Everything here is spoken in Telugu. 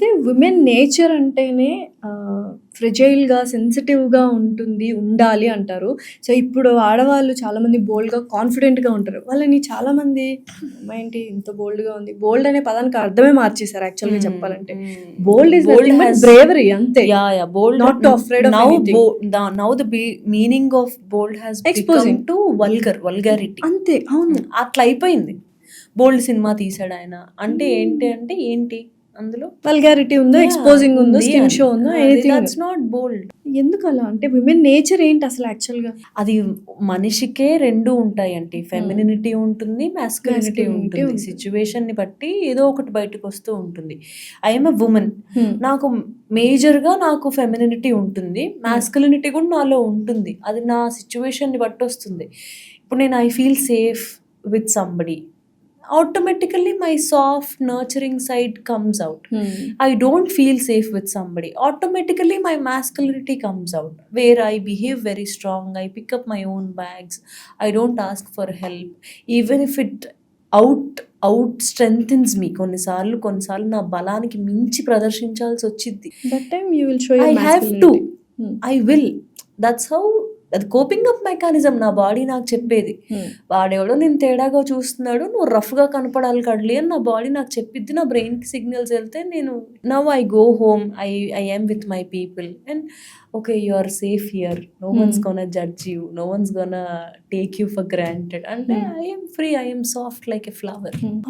అయితే విమెన్ నేచర్ అంటేనే ఫ్రెజైల్గా సెన్సిటివ్గా ఉంటుంది ఉండాలి అంటారు. సో ఇప్పుడు ఆడవాళ్ళు చాలామంది బోల్డ్గా కాన్ఫిడెంట్గా ఉంటారు. వాళ్ళని చాలామంది "అమ్మ ఏంటి ఇంత బోల్డ్గా ఉంది? బోల్డ్ అనే పదానికి అర్థమే మార్చేశారు యాక్చువల్గా చెప్పాలంటే. బోల్డ్ ఇస్ బ్రేవరీ అంతే. Yeah yeah bold afraid of now. Now the meaning of bold has. Exposing to vulgar vulgarity అంతే అవును. అట్లా అయిపోయింది. బోల్డ్ సినిమా తీసాడు ఆయన. అంటే ఏంటి అంటే ఏంటి? అందులో? వల్గారిటీ ఉందో ఎక్స్పోజింగ్ ఉందో స్కిన్ షో ఉందో దట్స్ నాట్ బోల్డ్ ఎందుకు అలా? అంటే విమెన్ నేచర్ ఏంటి అసలు యాక్చువల్గా అది మనిషికే రెండు ఉంటాయి అంటే ఫెమినినిటీ ఉంటుంది మాస్కులినిటీ ఉంటుంది. సిచ్యువేషన్ని బట్టి ఏదో ఒకటి బయటకు వస్తూ ఉంటుంది. ఐఎమ్ ఎ ఉమెన్ నాకు మేజర్గా నాకు ఫెమినినిటీ ఉంటుంది. మాస్కులినిటీ కూడా నాలో ఉంటుంది. అది నా సిచ్యువేషన్ని బట్టి వస్తుంది. ఇప్పుడు నేను I feel safe with somebody automatically my soft nurturing side comes out I don't feel safe with somebody. Automatically, my masculinity comes out where I behave very strong. I pick up my own bags. I don't ask for help. Even if it out out strengthens మీ కొన్నిసార్లు కొన్నిసార్లు నా బలానికి మించి ప్రదర్శించాల్సి వచ్చింది that time you will show I have to I will that's how అది కోపింగ్ అప్ మెకానిజం నా బాడీ నాకు చెప్పేది. వాడెవడో నేను తేడాగా చూస్తున్నాడు నువ్వు రఫ్గా కనపడాలి కడలి అని నా బాడీ నాకు చెప్పిద్ది. నా బ్రెయిన్కి సిగ్నల్స్ వెళ్తే నేను now I go home I I am with my people and okay you are safe here no one's gonna judge you no one's gonna take you for granted అంటే I'm free I'm soft like a flower